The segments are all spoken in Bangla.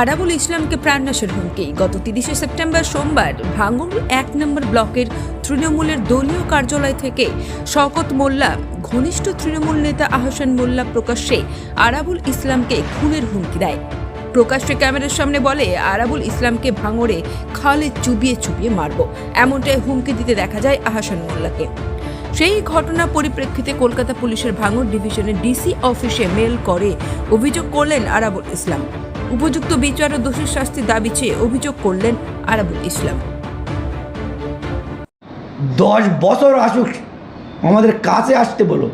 আরাবুল ইসলামকে প্রাণনাশের হুমকি। গত তিরিশে সেপ্টেম্বর সোমবার ভাঙ্গুর এক নম্বর ব্লকের তৃণমূলের দলীয় কার্যালয় থেকে শওকত মোল্লা, ঘনিষ্ঠ তৃণমূল নেতা আহসান মোল্লা প্রকাশ্যে আরাবুল ইসলামকে খুনের হুমকি দেয়। প্রকাশ্যে ক্যামেরার সামনে বলে, আরাবুল ইসলামকে ভাঙড়ে খালে চুবিয়ে চুবিয়ে মারব। এমনটাই হুমকি দিতে দেখা যায় আহসান মোল্লাকে। সেই ঘটনা পরিপ্রেক্ষিতে কলকাতা পুলিশের ভাঙড় ডিভিশনের ডিসি অফিসে মেল করে অভিযোগ করলেন আরাবুল ইসলাম। উপযুক্ত বিচার ও দোষীর শাস্তির দাবি চেয়ে অভিযোগ করলেন আরাবুল ইসলাম। দশ বছর আসুক, আমাদের কাছে আসতে বলো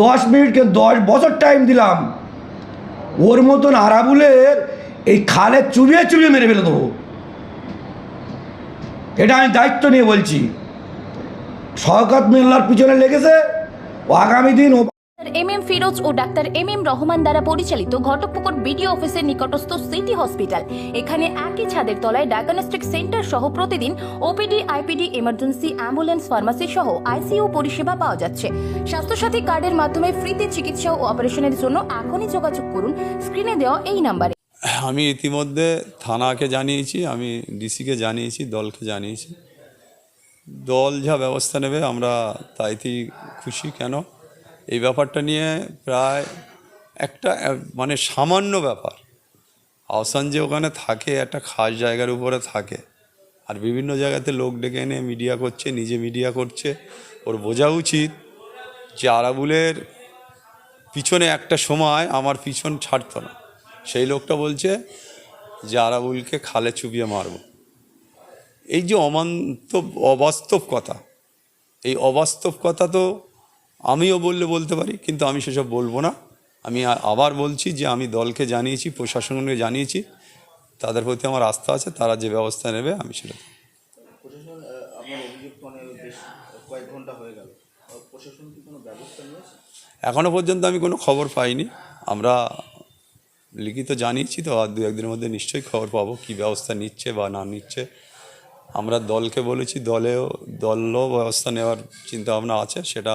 দশ মিনিটকে দশ বছর টাইম দিলাম। ওর মতন আরাবুলের এই খালে চুবিয়ে চুবিয়ে মেরে ফেলে দেবো। এটা আমি দায়িত্ব নিয়ে বলছি। শওকত মেল্লার পিছনে লেগেছে। ও আগামী দিন এম এম ফিরোজ ও ডাক্তার এম এম রহমান দ্বারা পরিচালিত ঘটকপুকুর বিডিও অফিসের নিকটস্থ সিটি হসপিটাল এখানে একই ছাদের তলায় ডায়াগনস্টিক সেন্টার সহ প্রতিদিন OPD IPD emergency ambulance pharmacy সহ আইসিইউ পরিষেবা পাওয়া যাচ্ছে। স্বাস্থ্যসাথী কার্ডের মাধ্যমে ফ্রিতে চিকিৎসা ও অপারেশনের জন্য এখনই যোগাযোগ করুন। স্ক্রিনে দেওয়া এই নাম্বারে। আমি ইতিমধ্যে থানাকে জানিয়েছি, আমি ডিসিকে জানিয়েছি, দলকে জানিয়েছি। দল যা ব্যবস্থা নেবে, আমরা তাইতেই খুশি। কেন? এই ব্যাপারটা নিয়ে প্রায় একটা মানে সামান্য ব্যাপার। আহসান যে ওখানে থাকে, একটা খাস জায়গার উপরে থাকে, আর বিভিন্ন জায়গাতে লোক ডেকে এনে মিডিয়া করছে, নিজে মিডিয়া করছে, ওর বোঝা উচিত যে আরাবুলের পিছনে একটা সময় আমার পিছন ছাড়তো না। সেই লোকটা বলছে যে আরাবুলকে খালে চুপিয়ে মারব। এই যে অমান্তব, অবাস্তব কথা, এই অবাস্তব কথা তো আমিও বললে বলতে পারি কিন্তু আমি সেসব বলব না। আমি আবার বলছি যে আমি দলকে জানিয়েছি প্রশাসনকে জানিয়েছি তাদের প্রতি আমার আস্থা আছে তারা যে ব্যবস্থা নেবে আমি সেটা এখনও পর্যন্ত আমি কোনো খবর পাইনি। আমরা লিখিত জানিয়েছি তো আর দু একদিনের মধ্যে নিশ্চয়ই খবর পাবো কী ব্যবস্থা নিচ্ছে বা না নিচ্ছে। আমরা দলকে বলেছি দলেও দলও ব্যবস্থা নেওয়ার চিন্তা ভাবনা আছে সেটা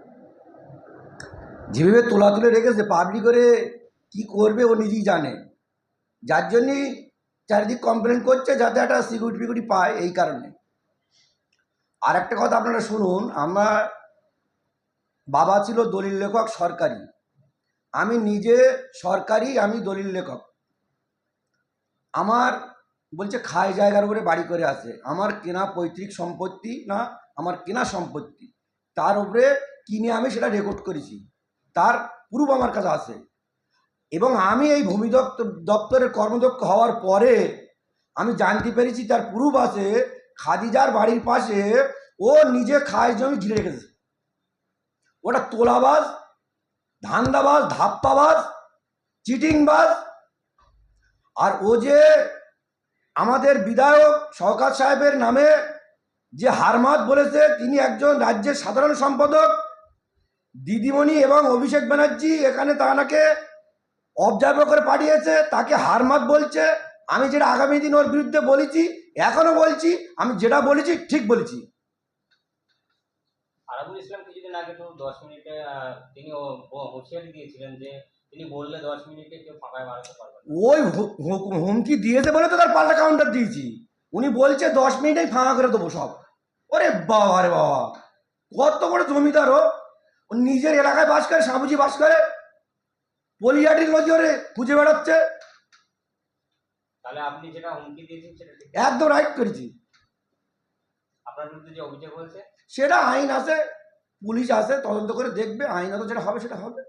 যেভাবে তোলা তুলে রেখেছে পাবলিক করে কি করবে ও নিজেই জানে। যার জন্যই চারিদিক কমপ্লেন করছে যাতে একটা সিকিউরিটি ফিকিউরিটি পায় এই কারণে। আর একটা কথা আপনারা শুনুন, আমার বাবা ছিল দলিল লেখক, সরকারি। আমি নিজে সরকারি, আমি দলিল লেখক। আমার বলছে খায় জায়গার উপরে বাড়ি করে আছে আমার কেনা পৈতৃক সম্পত্তি না, আমার কেনা সম্পত্তি, তার উপরে কিনে আমি সেটা রেকর্ড করেছি। তার প্রুফ আমার কাছে আছে। এবং আমি এই ভূমি দপ্তর দপ্তরের কর্মদক্ষ হওয়ার পরে আমি জানতে পেরেছি তার প্রুফ আছে খাদিজার বাড়ির পাশে ও নিজে খায় জমি ঘিরে রেখেছে। ওটা তোলাবাজ, ধান্দাবাজ, ধাপ্পাবাজ, চিটিংবাজ। আর ও যে আমাদের বিধায়ক শওকাত সাহেবের নামে যে হারমাত বলেছে, তিনি একজন রাজ্যের সাধারণ সম্পাদক। দিদিমণি এবং অভিষেক ব্যানার্জি এখানে তাকে অবজার্ভার করে পাঠিয়েছে তাকে হারমাত বলছে। আমি যেটা আগামী দিন ওর বিরুদ্ধে বলেছি এখনও বলছি আমি যেটা বলেছি ঠিক বলেছি। আরাবুল ইসলাম কিছুদিন আগে তো দশ মিনিটে তিনি হুঁশিয়ারি দিয়েছিলেন যে তিনি বললে দশ মিনিটে কেউ ফাঁকায় বাড়াতে পারবে ওই হুমকি দিয়েছে বলে তো তার পাল্টা কাউন্টার দিয়েছি। উনি বলছে দশ মিনিটেই ফাঁকা করে দেবো সব। ওরে বাবা রে বাবা কত বড় জমিদার ও নিজের এলাকায় বাস করে সাবুজি বাস করে। পলিয়াটির নদী ওরে খুঁজে বেড়াচ্ছে। তাহলে আপনি যেটা হুমকি দিয়েছেন সেটা একদম রাইট করেছি। আপনার বিরুদ্ধে যে অভিযোগ হয়েছে? সেটা আইন আছে পুলিশ আছে তদন্ত করে দেখবে আইনত যেটা হবে সেটা হবে।